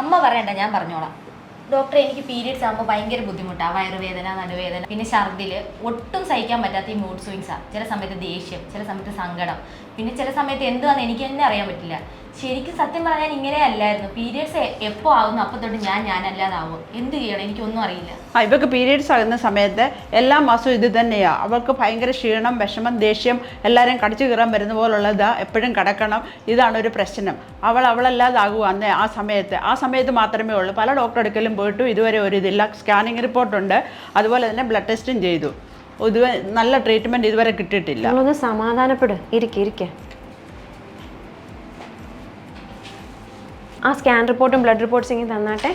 അമ്മ പറയണ്ട ഞാൻ പറഞ്ഞോളാം. ഡോക്ടർ എനിക്ക് പീരീഡ്സ് ആകുമ്പോൾ ഭയങ്കര ബുദ്ധിമുട്ടാണ് വയറുവേദന നടുവേദന പിന്നെ ഛർദിൽ ഒട്ടും സഹിക്കാൻ പറ്റാത്ത ഈ മൂഡ് സ്വിങ്സാണ് ചില സമയത്ത് ദേഷ്യം ചില സമയത്ത് സങ്കടം. പിന്നെ ചില സമയത്ത് എന്തുവാന്ന് എനിക്ക് തന്നെ അറിയാൻ പറ്റില്ല. ശരിക്കും സത്യം പറഞ്ഞാൽ ഇങ്ങനെ അല്ലായിരുന്നു. പീരിയഡ്സ് എപ്പോ ആവുന്നു? അപ്പൊ തൊട്ട് ഞാൻ ഞാനല്ലാതാവും എന്ത് ചെയ്യണം? എനിക്കൊന്നും അറിയില്ല. ആ ഇവർക്ക് പീരീഡ്സ് ആകുന്ന സമയത്ത് എല്ലാ മാസവും ഇത് തന്നെയാണ് അവൾക്ക് ഭയങ്കര ക്ഷീണം വിഷമം ദേഷ്യം എല്ലാവരും കടിച്ചു കീറാൻ വരുന്ന പോലുള്ളതാ എപ്പോഴും കിടക്കണം. ഇതാണ് ഒരു പ്രശ്നം. അവൾ അവളല്ലാതാകുക അന്ന് ആ സമയത്ത്. ആ സമയത്ത് മാത്രമേ ഉള്ളൂ. പല ഡോക്ടർ അടുക്കലും പോയിട്ടും ഇതുവരെ ഒരു ഇതില്ല. സ്കാനിങ് റിപ്പോർട്ടുണ്ട് അതുപോലെ തന്നെ ബ്ലഡ് ടെസ്റ്റും ചെയ്തു. ഇതുവരെ നല്ല ട്രീറ്റ്മെന്റ് ഇതുവരെ കിട്ടിയിട്ടില്ല. സമാധാനപ്പെടും സമാധാനപ്പെട്. ഇരിക്കെ ഇരിക്കെ. ആ സ്കാൻ റിപ്പോർട്ടും ബ്ലഡ് റിപ്പോർട്ട്സ് ഇങ്ങനെ തന്നാട്ടെ.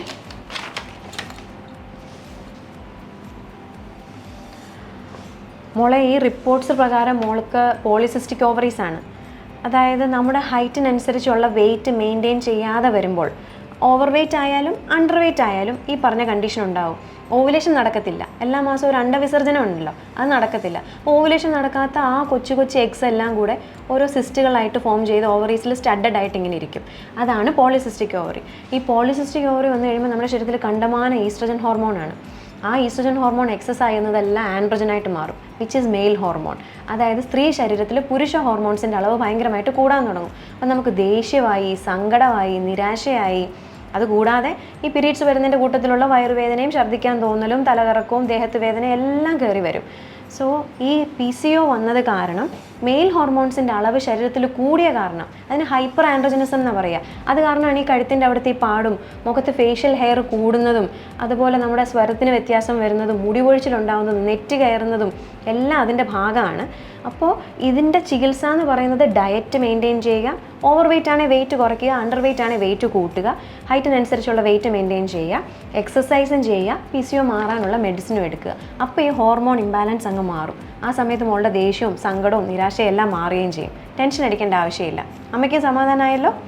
മോളെ ഈ റിപ്പോർട്ട്സ് പ്രകാരം മോൾക്ക് പോളിസിസ്റ്റിക് ഓവറീസ് ആണ് അതായത് നമ്മുടെ ഹൈറ്റിനനുസരിച്ചുള്ള വെയിറ്റ് മെയിന്റെയിൻ ചെയ്യാതെ വരുമ്പോൾ ഓവർ വെയിറ്റ് ആയാലും അണ്ടർ വെയിറ്റ് ആയാലും ഈ പറഞ്ഞ കണ്ടീഷൻ ഉണ്ടാവും. ഓവുലേഷൻ നടക്കത്തില്ല. എല്ലാ മാസവും ഒരു അണ്ടവിസർജനം ഉണ്ടല്ലോ. അത് നടക്കത്തില്ല. ഓവുലേഷൻ നടക്കാത്ത ആ കൊച്ചു കൊച്ചു എഗ്സ് എല്ലാം കൂടെ ഓരോ സിസ്റ്റുകളായിട്ട് ഫോം ചെയ്ത് ഓവറീസിൽ സ്റ്റഡഡ് ആയിട്ട് ഇങ്ങനെ ഇരിക്കും. അതാണ് പോളിസിസ്റ്റിക് ഓവറി ഈ പോളിസിസ്റ്റിക് ഓവറി വന്നു കഴിയുമ്പോൾ നമ്മുടെ ശരീരത്തിൽ കണ്ടമാന ഈസ്ട്രജൻ ഹോർമോണാണ് ആ ഈസ്ട്രജൻ ഹോർമോൺ എക്സസ് ആയിരുന്നതെല്ലാം ആൻഡ്രജനായിട്ട് മാറും വിച്ച് ഇസ് മെയിൽ ഹോർമോൺ അതായത് സ്ത്രീ ശരീരത്തിൽ പുരുഷ ഹോർമോൺസിന്റെ അളവ് ഭയങ്കരമായിട്ട് കൂടാൻ തുടങ്ങും. അപ്പം നമുക്ക് ദേഷ്യമായി സങ്കടമായി നിരാശയായി അതുകൂടാതെ ഈ പീരീഡ്സ് വരുന്നതിന്റെ കൂട്ടത്തിലുള്ള വയറുവേദനയും ഛർദ്ദിക്കാൻ തോന്നലും തലകറക്കവും ദേഹത്ത് വേദനയും എല്ലാം കയറി വരും. സോ ഈ പി സി ഒ വന്നത് കാരണം മെയിൽ ഹോർമോൺസിന്റെ അളവ് ശരീരത്തിൽ കൂടിയ കാരണം. അതിന് ഹൈപ്പർ ആൻഡ്രോജനിസം എന്ന് പറയുക അത് കാരണമാണ് ഈ കഴുത്തിന്റെ അവിടുത്തെ ഈ പാടും മുഖത്ത് ഫേഷ്യൽ ഹെയർ കൂടുന്നതും അതുപോലെ നമ്മുടെ സ്വരത്തിന് വ്യത്യാസം വരുന്നതും മുടി പൊഴിച്ചിലുണ്ടാകുന്നതും നെറ്റ് കയറുന്നതും എല്ലാം അതിന്റെ ഭാഗമാണ്. അപ്പോൾ ഇതിന്റെ ചികിത്സ എന്ന് പറയുന്നത് ഡയറ്റ് മെയിന്റെയിൻ ചെയ്യുക ഓവർ വെയിറ്റ് ആണെങ്കിൽ വെയിറ്റ് കുറയ്ക്കുക അണ്ടർ വെയിറ്റ് ആണെങ്കിൽ വെയിറ്റ് കൂട്ടുക ഹൈറ്റിനനുസരിച്ചുള്ള വെയിറ്റ് മെയിന്റെയിൻ ചെയ്യുക എക്സസൈസും ചെയ്യുക പി സി ഒ മാറാനുള്ള മെഡിസിനും എടുക്കുക. അപ്പോൾ ഈ ഹോർമോൺ ഇംബാലൻസ് അങ്ങ് മാറും. ആ സമയത്ത് മോളുടെ ദേഷ്യവും സങ്കടവും നിരാശയും എല്ലാം മാറുകയും ചെയ്യും. ടെൻഷൻ അടിക്കേണ്ട ആവശ്യമില്ല. അമ്മയ്ക്ക് സമാധാനമായല്ലോ?